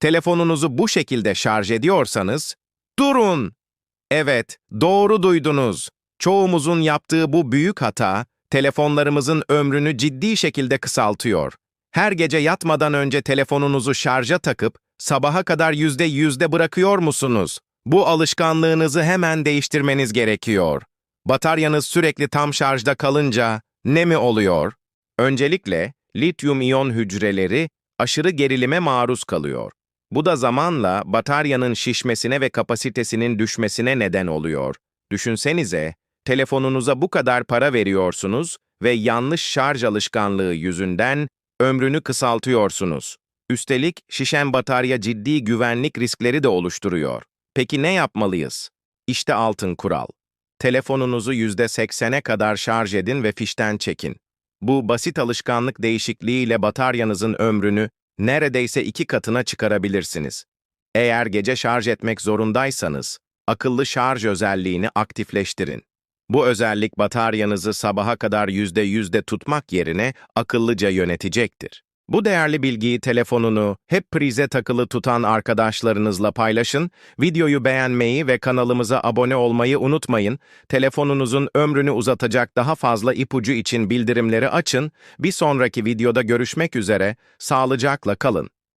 telefonunuzu bu şekilde şarj ediyorsanız, durun! Evet, doğru duydunuz. Çoğumuzun yaptığı bu büyük hata, telefonlarımızın ömrünü ciddi şekilde kısaltıyor. Her gece yatmadan önce telefonunuzu şarja takıp, sabaha kadar yüzde yüzde bırakıyor musunuz? Bu alışkanlığınızı hemen değiştirmeniz gerekiyor. Bataryanız sürekli tam şarjda kalınca ne mi oluyor? Öncelikle lityum iyon hücreleri aşırı gerilime maruz kalıyor. Bu da zamanla bataryanın şişmesine ve kapasitesinin düşmesine neden oluyor. Düşünsenize, telefonunuza bu kadar para veriyorsunuz ve yanlış şarj alışkanlığı yüzünden ömrünü kısaltıyorsunuz. Üstelik şişen batarya ciddi güvenlik riskleri de oluşturuyor. Peki ne yapmalıyız? İşte altın kural. Telefonunuzu %80'e kadar şarj edin ve fişten çekin. Bu basit alışkanlık değişikliğiyle bataryanızın ömrünü neredeyse iki katına çıkarabilirsiniz. Eğer gece şarj etmek zorundaysanız, akıllı şarj özelliğini aktifleştirin. Bu özellik bataryanızı sabaha kadar yüzde yüzde tutmak yerine akıllıca yönetecektir. Bu değerli bilgiyi telefonunu hep prize takılı tutan arkadaşlarınızla paylaşın, videoyu beğenmeyi ve kanalımıza abone olmayı unutmayın, telefonunuzun ömrünü uzatacak daha fazla ipucu için bildirimleri açın, bir sonraki videoda görüşmek üzere, sağlıcakla kalın.